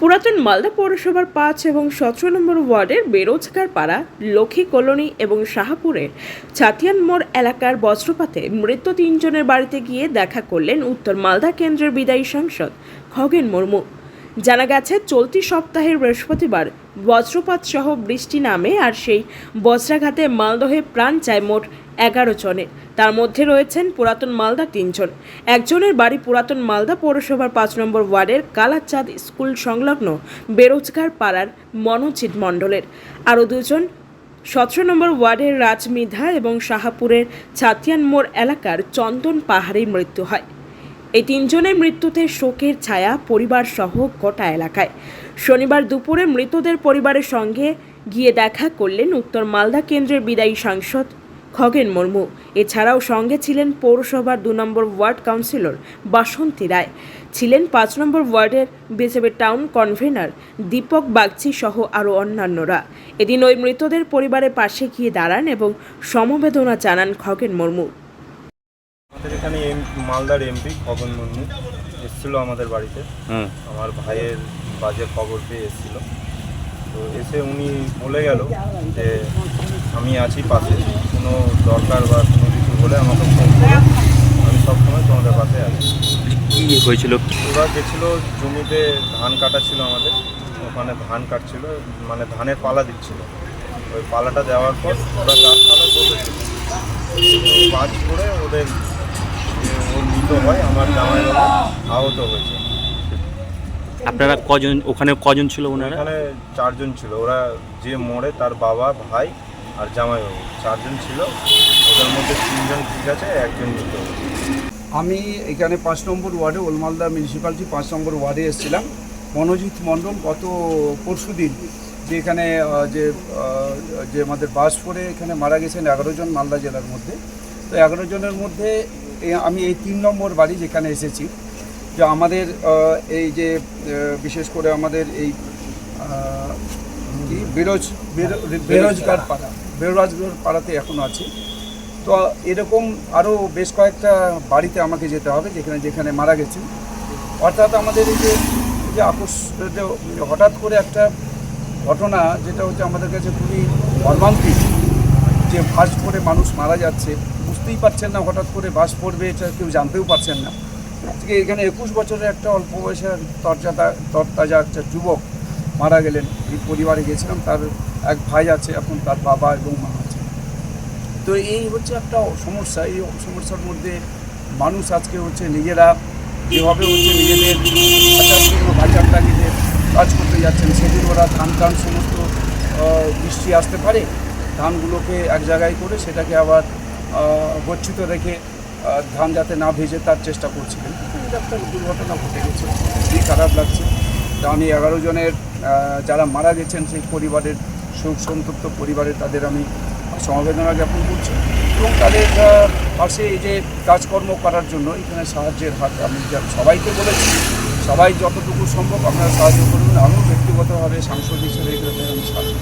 পুরাতন মালদা পৌরসভার পাঁচ এবং সতেরো নম্বর ওয়ার্ডের বেরোজগার পাড়া লক্ষ্মী কলোনি এবং শাহাপুরের ছাতিয়ান মোড় এলাকার বজ্রপাতে মৃত তিনজনের বাড়িতে গিয়ে দেখা করলেন উত্তর মালদা কেন্দ্রের বিদায়ী সাংসদ খগেন মুর্মু। জানা গেছে, চলতি সপ্তাহের বৃহস্পতিবার বজ্রপাত সহ বৃষ্টি নামে আর সেই বজ্রাঘাতে মালদহে প্রাণ চায় মোট এগারো জনের। তার মধ্যে রয়েছেন পুরাতন মালদা তিনজন। একজনের বাড়ি পুরাতন মালদা পৌরসভার পাঁচ নম্বর ওয়ার্ডের কালাচাঁদ স্কুল সংলগ্ন বেরোজগার পাড়ার মনোজিৎ মণ্ডলের। আরও দুজন সতেরো নম্বর ওয়ার্ডের রাজমিধা এবং শাহাপুরের ছাতিয়ান মোড় এলাকার চন্দন পাহাড়েই মৃত্যু হয়। এই তিনজনের মৃত্যুতে শোকের ছায়া পরিবার সহ গোটা এলাকায়। শনিবার দুপুরে মৃতদের পরিবারের সঙ্গে গিয়ে দেখা করলেন উত্তর মালদা কেন্দ্রের বিদায়ী সাংসদ খগেন মুর্মু। এছাড়াও সঙ্গে ছিলেন পৌরসভার দু নম্বর ওয়ার্ড কাউন্সিলর বাসন্তী রায়। ছিলেন পাঁচ নম্বর ওয়ার্ডের BJP town convener Dipak Bagchi সহ আরও অন্যান্যরা। এদিন ওই মৃতদের পরিবারের পাশে গিয়ে দাঁড়ান এবং সমবেদনা জানান খগেন মুর্মু। আমাদের এখানে এম মালদার এমপি খগন মুর্মু এসেছিল আমাদের বাড়িতে। আমার ভাইয়ের বাজে খবর পেয়ে এসেছিল। তো এসে উনি বলে গেল যে আমি আছি পাশে। কোনো দরকার বা কোনো কিছু হলে আমাকে ফোন করো। আমি সবসময় তোমাদের পাশে আছি। কি হয়েছিল? ওরা গেছিল জমিতে ধান কাটা ছিল আমাদের। ওখানে ধান কাটছিল মানে ধানের পালা দিচ্ছিল। ওই পালাটা দেওয়ার পর ওরা গাছপালা বসেছিল বাজ করে ওদের মৃত হয় আমার জামাই আহত হয়েছে। আপনারা কজন ওখানে কজন ছিল ওনারা? এখানে চারজন ছিল। ওরা যে মরে তার বাবা ভাই আর জামাইবাবু। চারজন ছিল, ওদের মধ্যে তিনজন ঠিক আছে, একজন মৃত। আমি এখানে পাঁচ নম্বর ওয়ার্ডে, ওলমালদা মিউনিসিপ্যালিটি পাঁচ নম্বর ওয়ার্ডে এসেছিলাম। মনোজিৎ মণ্ডল গত পরশু দিন যে এখানে যে যে আমাদের বাস পড়ে এখানে মারা গেছেন এগারো জন মালদা জেলার মধ্যে। তো এগারো জনের মধ্যে আমি এই তিন নম্বর বাড়ি যেখানে এসেছি, যে আমাদের এই যে বিশেষ করে আমাদের এই বেরোজ বেরোজগার। পাড়া। বেরোজগার পাড়াতে এখনও আছি। তো এরকম আরও বেশ কয়েকটা বাড়িতে আমাকে যেতে হবে যেখানে যেখানে মারা গেছে। অর্থাৎ আমাদের এই যে যে হঠাৎ করে একটা ঘটনা যেটা হচ্ছে আমাদের কাছে খুবই মর্মান্তিক যে বাস করে মানুষ মারা যাচ্ছে। বুঝতেই পারছেন না হঠাৎ করে বাস পড়বে এটা কেউ জানতেও পারছেন না। আজকে এখানে একুশ বছরের একটা অল্প বয়সের তরজাদা তরতাজা একটা যুবক মারা গেলেন, এই পরিবারে গেছিলাম তার এক ভাই আছে, এখন তার বাবা এবং মা আছে। তো এই হচ্ছে একটা সমস্যা, এই সমস্যার মধ্যে মানুষ আজকে হচ্ছে নিজেরা যেভাবে হচ্ছে নিজেদের জন্য বাঁচার কাজ করতে যাচ্ছেন, সেদিন ওরা ধান টান সমস্ত বৃষ্টি আসতে পারে, ধানগুলোকে এক জায়গায় করে সেটাকে আবার গচ্ছিত রেখে ধান যাতে না ভেজে তার চেষ্টা করছিলেন। একটা দুর্ঘটনা ঘটে গেছে, খুবই খারাপ লাগছে। আমি এগারো জনের যারা মারা গেছেন, সেই পরিবারের শোক সন্তপ্ত পরিবারের তাদের আমি সমবেদনা জ্ঞাপন করছি এবং তাদের পাশে এই যে কাজকর্ম করার জন্য এখানে সাহায্যের হাত আমি সবাইকে বলেছি, সবাই যতটুকু সম্ভব আপনারা সাহায্য করবেন আমিও ব্যক্তিগতভাবে সাংসদ হিসেবে এগুলোতে আমি সাহায্য।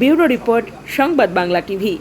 ব্যুরো রিপোর্ট, সংবাদ বাংলা টিভি